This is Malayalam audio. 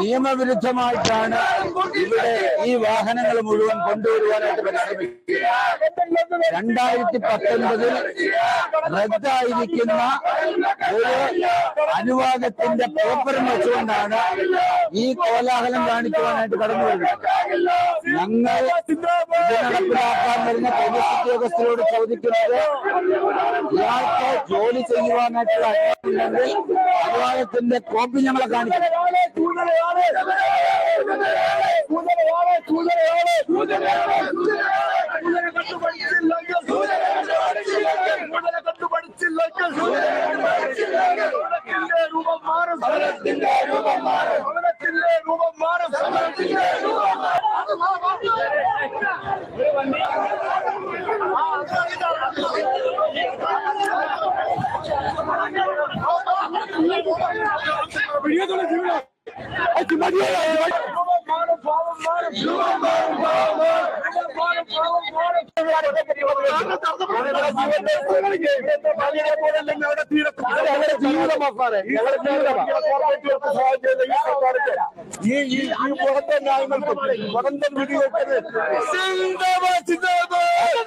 നിയമവിരുദ്ധമായിട്ടാണ് ഇവിടെ ഈ വാഹനങ്ങൾ മുഴുവൻ കൊണ്ടുവരുവാനായിട്ട് പരിശ്രമിക്കുന്നത്. രണ്ടായിരത്തി പത്തൊൻപതിൽ റദ്ദായിരിക്കുന്ന ഒരു അനുവാദത്തിന്റെ പേപ്പറും വെച്ചുകൊണ്ടാണ് ഈ കോലാഹലം കാണിക്കുവാനായിട്ട് കടന്നു വരുന്നത്. ഞങ്ങൾ നടപ്പിലാക്കാൻ വരുന്ന പോലീസ് ഉദ്യോഗസ്ഥരോട് ചോദിക്കുന്നത് ഇയാൾക്ക് ജോലി ചെയ്യുവാനായിട്ടുള്ള അനുവാദത്തിന്റെ കോപ്പി ഞങ്ങളെ கூதலையாளே கூதலையாளே கூதலையாளே கூதலையாளே கூதலை கட்டுப்படுத்தில்லைங்க கூதலை கட்டுப்படுத்தில்லைங்க கூதலை கட்டுப்படுத்தில்லைங்க கூதலை கட்டுப்படுத்தில்லைங்க வீடியோ ഈ ഈ പുറത്തെ ന്യായങ്ങൾക്ക് പുറന്തൻ വിധിവെക്കരുത് സിന്ദാബാദ് സിന്ദാബാദ്